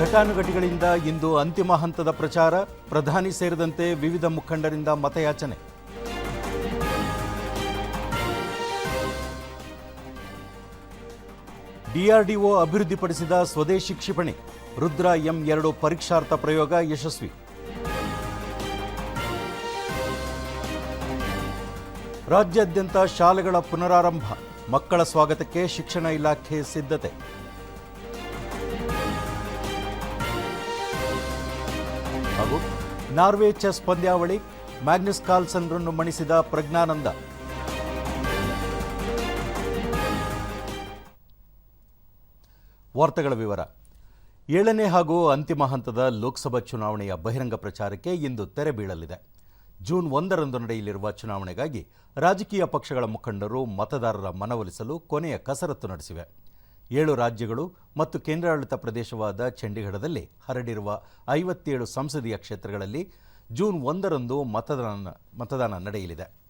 ಘಟಾನುಘಟಿಗಳಿಂದ ಇಂದು ಅಂತಿಮ ಹಂತದ ಪ್ರಚಾರ, ಪ್ರಧಾನಿ ಸೇರಿದಂತೆ ವಿವಿಧ ಮುಖಂಡರಿಂದ ಮತಯಾಚನೆ. ಡಿಆರ್ಡಿಒ ಅಭಿವೃದ್ಧಿಪಡಿಸಿದ ಸ್ವದೇಶಿ ಕ್ಷಿಪಣಿ, ರುದ್ರ ಎಂ ಎರಡು ಪರೀಕ್ಷಾರ್ಥ ಪ್ರಯೋಗ ಯಶಸ್ವಿ. ರಾಜ್ಯಾದ್ಯಂತ ಶಾಲೆಗಳ ಪುನರಾರಂಭ, ಮಕ್ಕಳ ಸ್ವಾಗತಕ್ಕೆ ಶಿಕ್ಷಣ ಇಲಾಖೆ ಸಿದ್ಧತೆ. ಹಾಗೂ ನಾರ್ವೆ ಚೆಸ್ ಪಂದ್ಯಾವಳಿ ಮ್ಯಾಗ್ನಸ್ ಕಾರ್ಲ್ಸನ್ರನ್ನು ಮಣಿಸಿದ ಪ್ರಜ್ಞಾನಂದ. ವಾರ್ತೆಗಳ ವಿವರ. ಏಳನೇ ಹಾಗೂ ಅಂತಿಮ ಹಂತದ ಲೋಕಸಭಾ ಚುನಾವಣೆಯ ಬಹಿರಂಗ ಪ್ರಚಾರಕ್ಕೆ ಇಂದು ತೆರೆ ಬೀಳಲಿದೆ. ಜೂನ್ ಒಂದರಂದು ನಡೆಯಲಿರುವ ಚುನಾವಣೆಗಾಗಿ ರಾಜಕೀಯ ಪಕ್ಷಗಳ ಮುಖಂಡರು ಮತದಾರರ ಮನವೊಲಿಸಲು ಕೊನೆಯ ಕಸರತ್ತು ನಡೆಸಿವೆ. ಏಳು ರಾಜ್ಯಗಳು ಮತ್ತು ಕೇಂದ್ರಾಡಳಿತ ಪ್ರದೇಶವಾದ ಚಂಡೀಗಢದಲ್ಲಿ ಹರಡಿರುವ ಐವತ್ತೇಳು ಸಂಸದೀಯ ಕ್ಷೇತ್ರಗಳಲ್ಲಿ ಜೂನ್ ಒಂದರಂದು ಮತದಾನ ಮತದಾನ ನಡೆಯಲಿದೆ.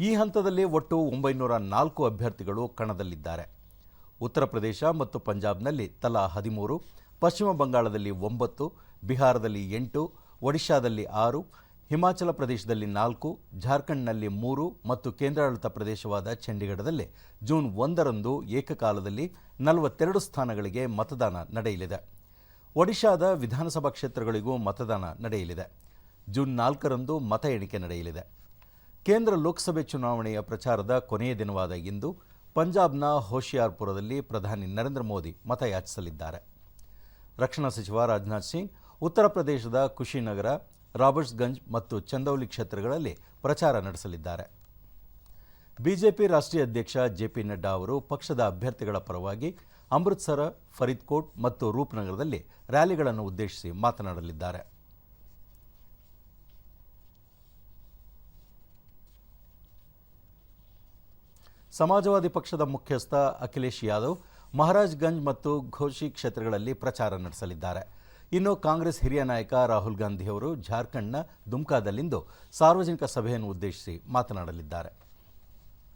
ಈ ಹಂತದಲ್ಲಿ ಒಟ್ಟು ಒಂಬೈನೂರ ನಾಲ್ಕು ಅಭ್ಯರ್ಥಿಗಳು ಕಣದಲ್ಲಿದ್ದಾರೆ. ಉತ್ತರ ಪ್ರದೇಶ ಮತ್ತು ಪಂಜಾಬ್ನಲ್ಲಿ ತಲಾ ಹದಿಮೂರು, ಪಶ್ಚಿಮ ಬಂಗಾಳದಲ್ಲಿ ಒಂಬತ್ತು, ಬಿಹಾರದಲ್ಲಿ ಎಂಟು, ಒಡಿಶಾದಲ್ಲಿ ಆರು ಹಿಮಾಚಲ ಪ್ರದೇಶದಲ್ಲಿ ನಾಲ್ಕು, ಜಾರ್ಖಂಡ್ನಲ್ಲಿ ಮೂರು ಮತ್ತು ಕೇಂದ್ರಾಡಳಿತ ಪ್ರದೇಶವಾದ ಚಂಡೀಗಢದಲ್ಲಿ ಜೂನ್ ಒಂದರಂದು ಏಕಕಾಲದಲ್ಲಿ ನಲವತ್ತೆರಡು ಸ್ಥಾನಗಳಿಗೆ ಮತದಾನ ನಡೆಯಲಿದೆ. ಒಡಿಶಾದ ವಿಧಾನಸಭಾ ಕ್ಷೇತ್ರಗಳಿಗೂ ಮತದಾನ ನಡೆಯಲಿದೆ. ಜೂನ್ ನಾಲ್ಕರಂದು ಮತ ಎಣಿಕೆ ನಡೆಯಲಿದೆ. ಕೇಂದ್ರ ಲೋಕಸಭೆ ಚುನಾವಣೆಯ ಪ್ರಚಾರದ ಕೊನೆಯ ದಿನವಾದ ಇಂದು ಪಂಜಾಬ್ನ ಹೋಶಿಯಾರ್ಪುರದಲ್ಲಿ ಪ್ರಧಾನಿ ನರೇಂದ್ರ ಮೋದಿ ಮತಯಾಚಿಸಲಿದ್ದಾರೆ. ರಕ್ಷಣಾ ಸಚಿವ ರಾಜನಾಥ್ ಸಿಂಗ್, ಉತ್ತರ ಪ್ರದೇಶದ ಕುಶಿನಗರ ರಾಬರ್ಟ್ಸ್ಗಂಜ್ ಮತ್ತು ಚಂದೌಲಿ ಕ್ಷೇತ್ರಗಳಲ್ಲಿ ಪ್ರಚಾರ ನಡೆಸಲಿದ್ದಾರೆ. ಬಿಜೆಪಿ ರಾಷ್ಟ್ರೀಯ ಅಧ್ಯಕ್ಷ ಜೆಪಿ ನಡ್ಡಾ ಅವರು ಪಕ್ಷದ ಅಭ್ಯರ್ಥಿಗಳ ಪರವಾಗಿ ಅಮೃತ್ಸರ, ಫರೀದ್ಕೋಟ್ ಮತ್ತು ರೂಪನಗರದಲ್ಲಿ ರ್ಯಾಲಿಗಳನ್ನು ಉದ್ದೇಶಿಸಿ ಮಾತನಾಡಲಿದ್ದಾರೆ. ಸಮಾಜವಾದಿ ಪಕ್ಷದ ಮುಖ್ಯಸ್ಥ ಅಖಿಲೇಶ್ ಯಾದವ್, ಮಹಾರಾಜ್ಗಂಜ್ ಮತ್ತು ಘೋಷಿ ಕ್ಷೇತ್ರಗಳಲ್ಲಿ ಪ್ರಚಾರ ನಡೆಸಲಿದ್ದಾರೆ. ಇನ್ನು ಕಾಂಗ್ರೆಸ್ ಹಿರಿಯ ನಾಯಕ ರಾಹುಲ್ ಗಾಂಧಿ ಅವರು ಜಾರ್ಖಂಡ್ನ ದುಮ್ಕಾದಲ್ಲಿಂದು ಸಾರ್ವಜನಿಕ ಸಭೆಯನ್ನು ಉದ್ದೇಶಿಸಿ ಮಾತನಾಡಲಿದ್ದಾರೆ.